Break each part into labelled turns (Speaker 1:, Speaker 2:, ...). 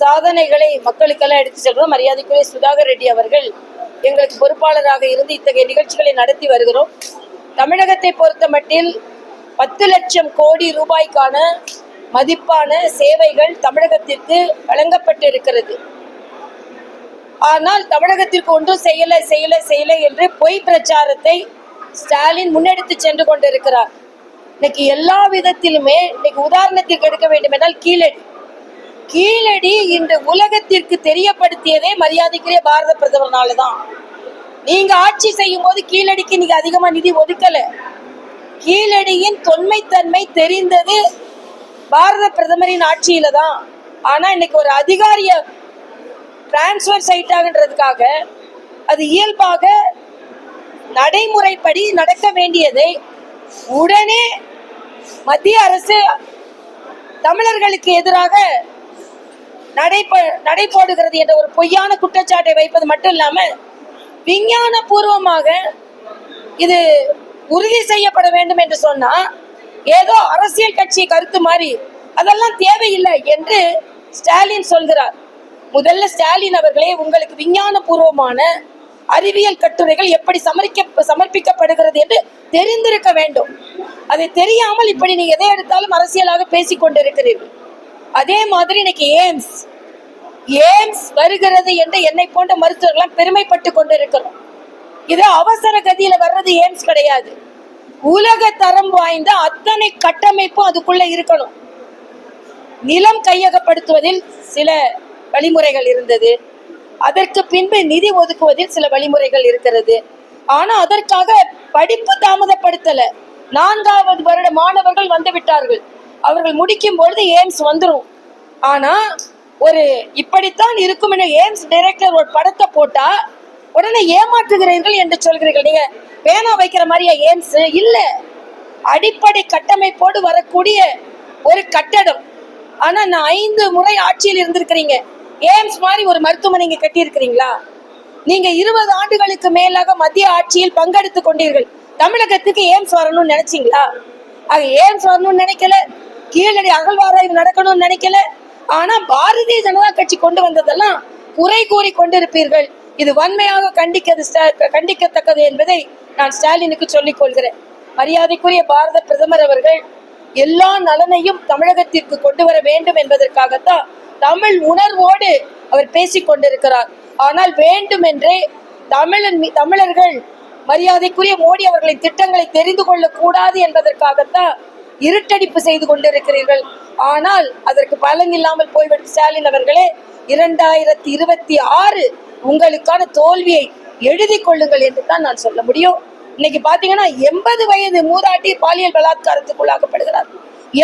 Speaker 1: சாதனைகளை மக்களுக்கெல்லாம் எடுத்து செல்றோம் மரியாதைக்குரிய சுதாகர் ரெட்டி அவர்கள் எங்களுக்கு பொறுப்பாளராக இருந்து இத்தகைய நிகழ்ச்சிகளை நடத்தி வருகிறோம். தமிழகத்தை பொறுத்த மட்டில் பத்து லட்சம் கோடி ரூபாய்க்கான மதிப்பான சேவைகள் தமிழகத்திற்கு வழங்கப்பட்டு இருக்கிறது ஆனால் தமிழகத்திற்கு ஒன்றும் செய்யல செய்யல செய்யல என்று பொய் பிரச்சாரத்தை ஸ்டாலின் முன்னெடுத்து சென்று கொண்டிருக்கிறார். இன்னைக்கு எல்லா விதத்திலுமே இன்னைக்கு உதாரணத்திற்கு எடுக்க வேண்டும் என்றால் கீழடி. கீழடி இன்று உலகத்திற்கு தெரியப்படுத்தியதே மரியாதைக்குரிய பாரத பிரதமர்னால தான் நீங்க ஆட்சி செய்யும் போது கீழடிக்கு நீங்க அதிகமா நிதி ஒதுக்கல. கீழடியின் தொன்மைத்தன்மை தெரிந்தது பாரத பிரதமரின் ஆட்சியில தான் ஆனா இன்னைக்கு ஒரு அதிகாரிய டிரான்ஸ்ஃபர் சைட் அது இயல்பாக நடைமுறைப்படி நடக்க வேண்டியதை உடனே மத்திய அரசு தமிழர்களுக்கு எதிராக நடைப நடைபோடுகிறது என்ற ஒரு பொய்யான குற்றச்சாட்டை வைப்பது மட்டும் இல்லாம விஞ்ஞான பூர்வமாக இது உறுதி செய்யப்பட வேண்டும் என்று சொன்னா ஏதோ அரசியல் கட்சி கருத்து மாதிரி அதெல்லாம் தேவையில்லை என்று ஸ்டாலின் சொல்கிறார். முதல்ல ஸ்டாலின் அவர்களே உங்களுக்கு விஞ்ஞான பூர்வமான அறிவியல் கட்டுரைகள் எப்படி சமரிக்க சமர்ப்பிக்கப்படுகிறது என்று தெரிந்திருக்க வேண்டும். அதை தெரியாமல் இப்படி நீ எதை எடுத்தாலும் அரசியலாக பேசிக் கொண்டிருக்கிறீர்கள் அதே மாதிரி இன்னைக்கு எய்ம்ஸ் எய்ம்ஸ் வருகிறது என்று என்னை போன்ற மருத்துவர்கள்லாம் பெருமைப்பட்டு கொண்டிருக்கிறோம். இது அவசர கதியில வர்றது எய்ம்ஸ் கிடையாது. உலக தரம் வாய்ந்த அத்தனை கட்டமைப்பும் அதுக்குள்ள இருக்கணும். நிலம் கையகப்படுத்துவதில் சில வழிமுறைகள் இருந்தது. அதற்கு பின்பு நிதி ஒதுக்குவதில் சில வழிமுறைகள் இருக்கிறது. ஆனா அதற்காக படிப்பு தாமதப்படுத்தல. நான்காவது வருட மாணவர்கள் வந்து விட்டார்கள். அவர்கள் முடிக்கும் பொழுது எய்ம்ஸ் வந்துடும் ஆனா ஒரு இப்படித்தான் இருக்கும் என எய்ம்ஸ் டைரக்டர் ஒரு படத்தை போட்டா உடனே ஏமாற்றுகிறீர்கள் என்று சொல்கிறீர்கள். நீங்க பேனா வைக்கிற மாதிரியா எய்ம்ஸ் இல்ல. அடிப்படை கட்டமைப்போடு வரக்கூடிய ஒரு கட்டடம். ஆனா நான் ஐந்து முறை ஆட்சியில் இருந்திருக்கிறீங்க. எய்ம்ஸ் மாதிரி ஒரு மருத்துவமனை நீங்க கட்டி இருக்கிறீங்களா நீங்க இருபது ஆண்டுகளுக்கு மேலாக மத்திய ஆட்சியில் பங்கெடுத்து கொண்டீர்கள். தமிழகத்துக்கு எய்ம்ஸ் வரணும்னு நினைச்சீங்களா? அது எய்ம்ஸ் வரணும்னு நினைக்கல. கீழடி அகழ்வாராய்வு நடக்கணும்னு நினைக்கல. ஆனா பாரதிய ஜனதா கட்சி கொண்டு வந்ததெல்லாம் குறை கூறி கொண்டிருப்பீர்கள். இது வன்மையாக கண்டிக்கிறது கண்டிக்கத்தக்கது என்பதை நான் ஸ்டாலினுக்கு சொல்லிக் கொள்கிறேன். மரியாதைக்குரிய பாரத பிரதமர் அவர்கள் எல்லா நலனையும் தமிழகத்திற்கு கொண்டு வர வேண்டும் என்பதற்காகத்தான் தமிழ் உணர்வோடு அவர் பேசிக் கொண்டிருக்கிறார். ஆனால் வேண்டுமென்றே தமிழன் தமிழர்கள் மரியாதைக்குரிய மோடி அவர்களின் திட்டங்களை தெரிந்து கொள்ளக்கூடாது என்பதற்காகத்தான் இருட்டடிப்பு செய்து கொண்டிருக்கிறீர்கள். ஆனால் அதற்கு பலன் இல்லாமல் போய்விடும் ஸ்டாலின் அவர்களே இரண்டாயிரத்தி இருபத்தி ஆறு உங்களுக்கான தோல்வியை எழுதி கொள்ளுங்கள் என்று தான் நான் சொல்ல முடியும். இன்னைக்கு பாத்தீங்கன்னா எண்பது வயது மூதாட்டி பாலியல் பலாத்காரத்துக்கு உள்ளாக்கப்படுகிறார்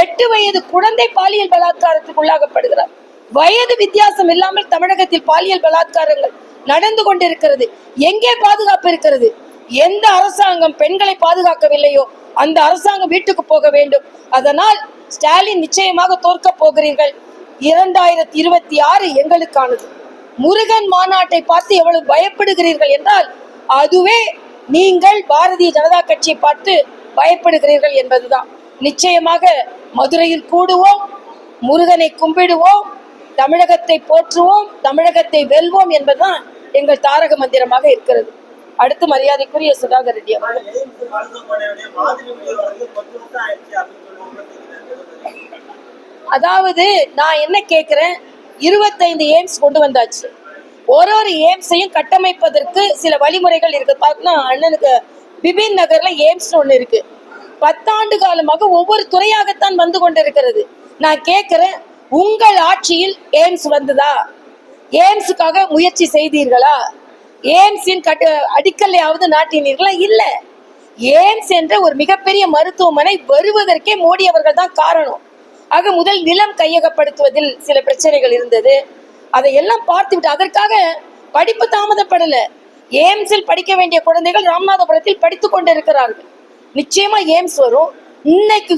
Speaker 1: எட்டு வயது குழந்தை பாலியல் பலாத்காரத்துக்கு உள்ளாக்கப்படுகிறார் வயது வித்தியாசம் இல்லாமல் தமிழகத்தில் பாலியல் பலாத்காரங்கள் நடந்து கொண்டிருக்கிறது. எங்கே பாதுகாப்பு இருக்கிறது? எந்த அரசாங்கம் பெண்களை பாதுகாக்கவில்லையோ அந்த அரசாங்கம் வீட்டுக்கு போக வேண்டும். அதனால் ஸ்டாலின் நிச்சயமாக தோற்க போகிறீர்கள். இரண்டாயிரத்தி இருபத்தி ஆறு எங்களுக்கானது. முருகன் மாநாட்டை பார்த்து எவ்வளவு பயப்படுகிறீர்கள் என்றால் அதுவே நீங்கள் பாரதிய ஜனதா கட்சியை பார்த்து பயப்படுகிறீர்கள் என்பதுதான். நிச்சயமாக மதுரையில் கூடுவோம் முருகனை கும்பிடுவோம் தமிழகத்தை போற்றுவோம் தமிழகத்தை வெல்வோம் என்பதுதான் எங்கள் தாரக மந்திரமாக இருக்கிறது. அடுத்து மரியாதைக்குரிய சுதாகர் ரெட்டி அதாவது நான் என்ன கேட்கிறேன்? இருபத்தைந்து எய்ம்ஸ் கொண்டு வந்தாச்சு. ஒரு ஒரு எய்ம்ஸையும் கட்டமைப்பதற்கு சில வழிமுறைகள் இருக்கு. பார்த்தா அண்ணனுக்கு பிபின் நகர்ல எய்ம்ஸ் ஒன்று இருக்கு. பத்தாண்டு காலமாக ஒவ்வொரு துறையாகத்தான் வந்து கொண்டிருக்கிறது. நான் கேட்கிறேன் உங்கள் ஆட்சியில் எய்ம்ஸ் வந்ததா? எய்ம்ஸுக்காக முயற்சி செய்தீர்களா? ஏம்ஸின் கட்டு அடிக்கல்லையாவது நாட்டினீர்களா? இல்ல. ஏம்ஸ் என்ற ஒரு மிகப்பெரிய மருத்துவமனை வருவதற்கே மோடி அவர்கள் தான் காரணம். ஆக முதல் நிலம் கையகப்படுத்துவதில் சில பிரச்சனைகள் இருந்தது. அதையெல்லாம் பார்த்துவிட்டு அதற்காக படிப்பு தாமதப்படல. ஏம்ஸில் படிக்க வேண்டிய குழந்தைகள் ராமநாதபுரத்தில் கொண்டு கொண்டிருக்கிறார்கள். நிச்சயமா ஏம்ஸ் வரும். இன்னைக்கு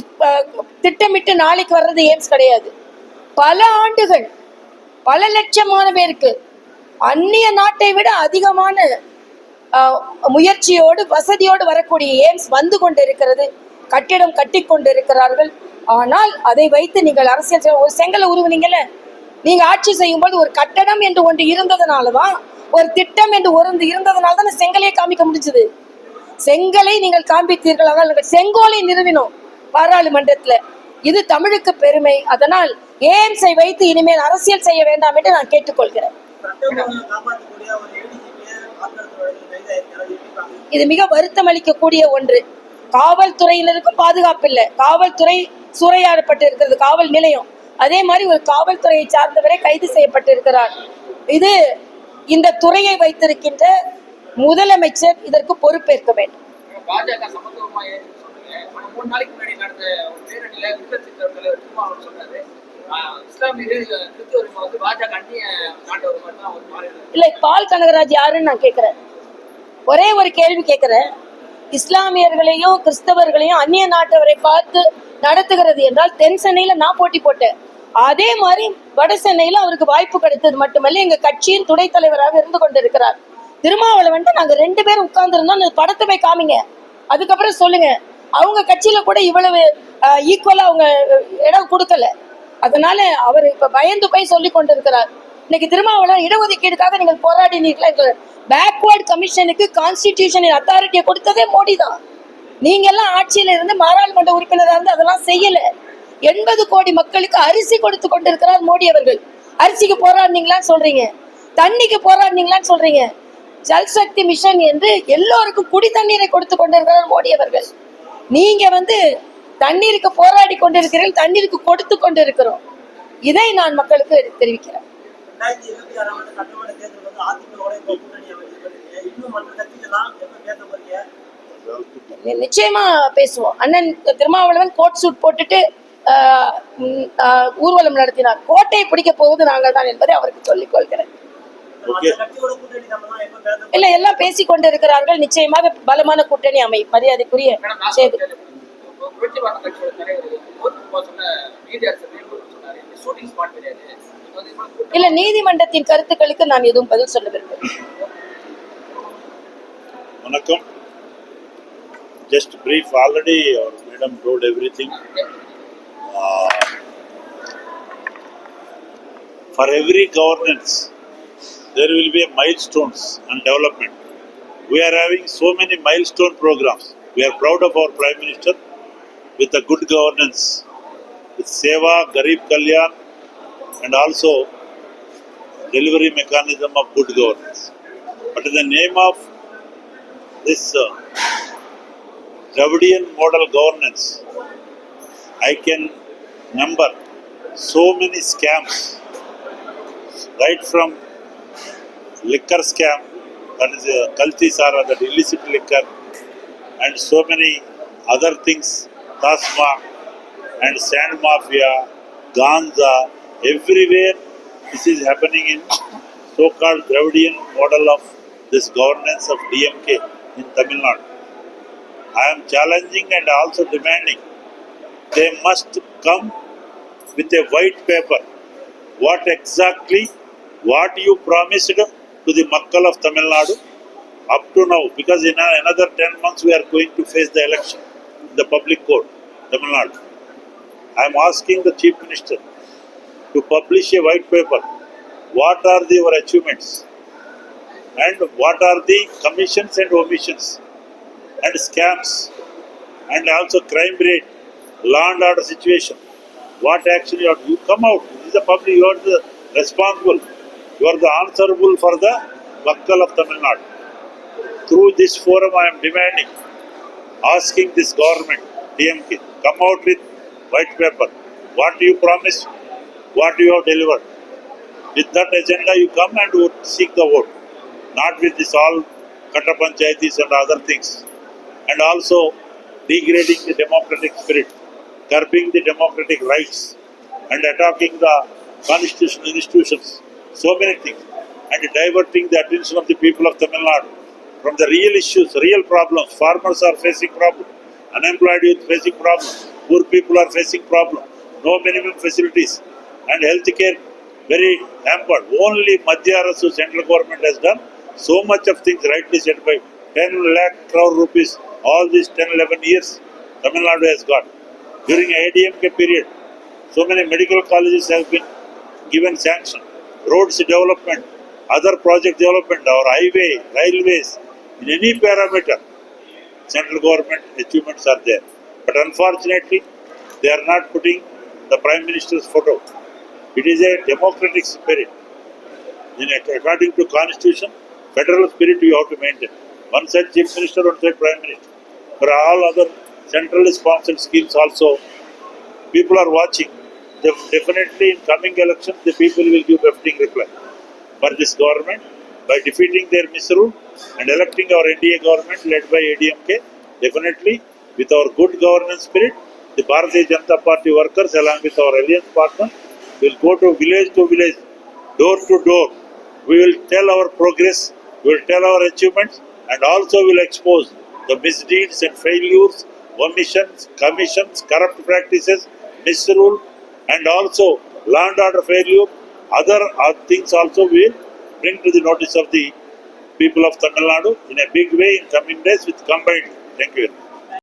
Speaker 1: திட்டமிட்டு நாளைக்கு வர்றது ஏம்ஸ் கிடையாது. பல ஆண்டுகள் பல லட்சமான பேருக்கு அந்நிய நாட்டை விட அதிகமான முயற்சியோடு வசதியோடு வரக்கூடிய எய்ம்ஸ் வந்து கொண்டிருக்கிறது கட்டிடம் கட்டி கொண்டிருக்கிறார்கள். ஆனால் அதை வைத்து நீங்கள் அரசியல் செய்ய- ஒரு செங்கலை உருவினீங்கல்ல? நீங்க ஆட்சி செய்யும் போது ஒரு கட்டடம் என்று ஒன்று இருந்ததுனாலதான் ஒரு திட்டம் என்று ஒன்று இருந்ததுனால தான் செங்கலையே காமிக்க முடிஞ்சது? செங்கலை நீங்கள் காண்பித்தீர்கள்? ஆனால் செங்கோலை நிறுவினோம் பாராளுமன்றத்துல. இது தமிழுக்கு பெருமை. அதனால் ஏம்ஸை வைத்து இனிமேல் அரசியல் செய்ய வேண்டாம் என்று நான் கேட்டுக்கொள்கிறேன். இது மிக வருத்தம் அளிக்கக்கூடிய ஒன்று. காவல்துறையினருக்கும் பாதுகாப்பு இல்லை காவல்துறை சூறையாடப்பட்டு இருக்கிறது காவல் நிலையம். அதே மாதிரி ஒரு காவல்துறையை சார்ந்தவரே கைது செய்யப்பட்டிருக்கிறார். இது இந்த துறையை வைத்திருக்கின்ற முதலமைச்சர் இதற்கு பொறுப்பேற்க வேண்டும்.
Speaker 2: பாஜக இல்லை
Speaker 1: இல்ல பால் கனகராஜ் யாருன்னு நான் கேட்கறேன். ஒரே ஒரு கேள்வி கேட்கறேன். இஸ்லாமியர்களையும் கிறிஸ்தவர்களையும் அந்நிய நாட்டவரை பார்த்து நடத்துகிறது என்றால் தென் சென்னையில நான் போட்டி போட்டேன். அதே மாதிரி வட சென்னையில அவருக்கு வாய்ப்பு கிடைத்தது மட்டுமல்ல எங்க கட்சியின் துணைத் தலைவராக இருந்து கொண்டிருக்கிறார். திருமாவளவன் நாங்க ரெண்டு பேரும் உட்கார்ந்துருந்தோம். அந்த படத்தை போய் காமிங்க. அதுக்கப்புறம் சொல்லுங்க. அவங்க கட்சியில கூட இவ்வளவு ஈக்குவலா அவங்க இடம் கொடுக்கல. அதனால அவர் இப்ப பயந்து போய் சொல்லி கொண்டிருக்கிறார். இன்னைக்கு திருமாவளவன் இடஒதுக்கீடுக்காக நீங்கள் போராடினீர்கள் பேக்வர்ட் கமிஷனுக்கு கான்ஸ்டிடியூஷனின் அத்தாரிட்டியை கொடுத்ததே மோடி தான் நீங்க எல்லாம் ஆட்சியில இருந்து பாராளுமன்ற உறுப்பினராக இருந்து அதெல்லாம் செய்யல. எண்பது கோடி மக்களுக்கு அரிசி கொடுத்து கொண்டிருக்கிறார் மோடி அவர்கள். அரிசிக்கு போராடினீங்களான்னு சொல்றீங்க. தண்ணிக்கு போராடினீங்களான்னு சொல்றீங்க. ஜல் சக்தி மிஷன் என்று எல்லோருக்கும் குடி தண்ணீரை கொடுத்து கொண்டிருக்கிறார் மோடி அவர்கள். நீங்க வந்து தண்ணீருக்கு போராடி கொண்டிருக்கிறீர்கள் தண்ணீருக்கு கொடுத்து கொண்டிருக்கிறோம். இதை நான் மக்களுக்கு தெரிவிக்கிறேன். நிச்சயமா பேசுவோம். அண்ணன் திருமாவளவன் கோட் சூட் போட்டுட்டு ஆஹ், ம், ஆஹ், ஊர்வலம் நடத்தினார். கோட்டையை பிடிக்க போவது நாங்கள் தான் என்பதை அவருக்கு சொல்லிக் கொள்கிறேன்? இல்ல எல்லாம் பேசிக் கொண்டிருக்கிறார்கள். நிச்சயமாக பலமான கூட்டணி அமையும் மரியாதைக்குரிய
Speaker 2: மேடம் புரட்சி பாரத கட்சியோட தலைவர் கோர்ட்டுக்கு சொன்ன சொன்னாரு ஷூட்டிங் ஸ்பாட் கிடையாது வந்து
Speaker 1: இல்ல நீதிமன்றத்தின் கருத்துக்களுக்கு நான் எதுவும் பதில் சொல்ல விரும்புகிறேன்
Speaker 3: Vanakkam. Just brief, already our madam told everything. Uh, For every governance, there will be milestones and development. We are having so many milestone programs. We are proud of our Prime Minister with a good governance, with Seva, Garib Kalyan, and also delivery mechanism of good governance. But in the name of this uh, Dravidian model governance, I can number so many scams, right from liquor scam, that is uh, Kalti Sara, that illicit liquor, and so many other things, Tasma and sand mafia, Ganza, everywhere this is happening in so-called Dravidian model of this governance of DMK in Tamil Nadu. I am challenging and also demanding they must come with a white paper. What exactly, what you promised to the Makkal of Tamil Nadu up to now, because in another 10 months we are going to face the election the public court, Tamil Nadu. I am asking the Chief Minister to publish a white paper. What are the, your achievements? and what are the commissions and omissions and scams and also crime rate, law and order situation. What action you you come out. This is the public, you are the responsible. You are the answerable for the Bakkal of Tamil Nadu. Through this forum I am demanding, asking this government, DMK, come out with white paper. What do you promised, what do you have delivered. With that agenda you come and seek the vote. Not with this all kata panchayatis and other things, and also degrading the democratic spirit, curbing the democratic rights, and attacking the constitutional institutions, so many things, and diverting the attention of the people of Tamil Nadu from the real issues, real problems. Farmers are facing problems, unemployed youth facing problems, poor people are facing problems, no minimum facilities, and healthcare very hampered. Only Madhya Arasu central government has done so much of things rightly said by 10 lakh crore rupees all these 10 11 years Tamil Nadu has got. During ADMK period, so many medical colleges have been given sanction. Roads development, other project development, or highway, railways, in any parameter, central government achievements are there. But unfortunately, they are not putting the Prime Minister's photo. It is a democratic spirit. In according to Constitution, federal spirit you have to maintain. One side Chief Minister, one side Prime Minister. For all other centrally sponsored schemes also, people are watching. Def- Definitely in coming elections, the people will give a befitting reply. For this government, by defeating their misrule and electing our NDA government led by ADMK, definitely with our good governance spirit, the Bharatiya Janata Party workers along with our alliance partner will go to village to village, door to door. We will tell our progress, we will tell our achievements and also will expose the misdeeds and failures, omissions, commissions, corrupt practices, misrule and also land order failure, other uh, things also will bring to the notice of the people of Tamil Nadu in a big way in coming days with combined. Thank you.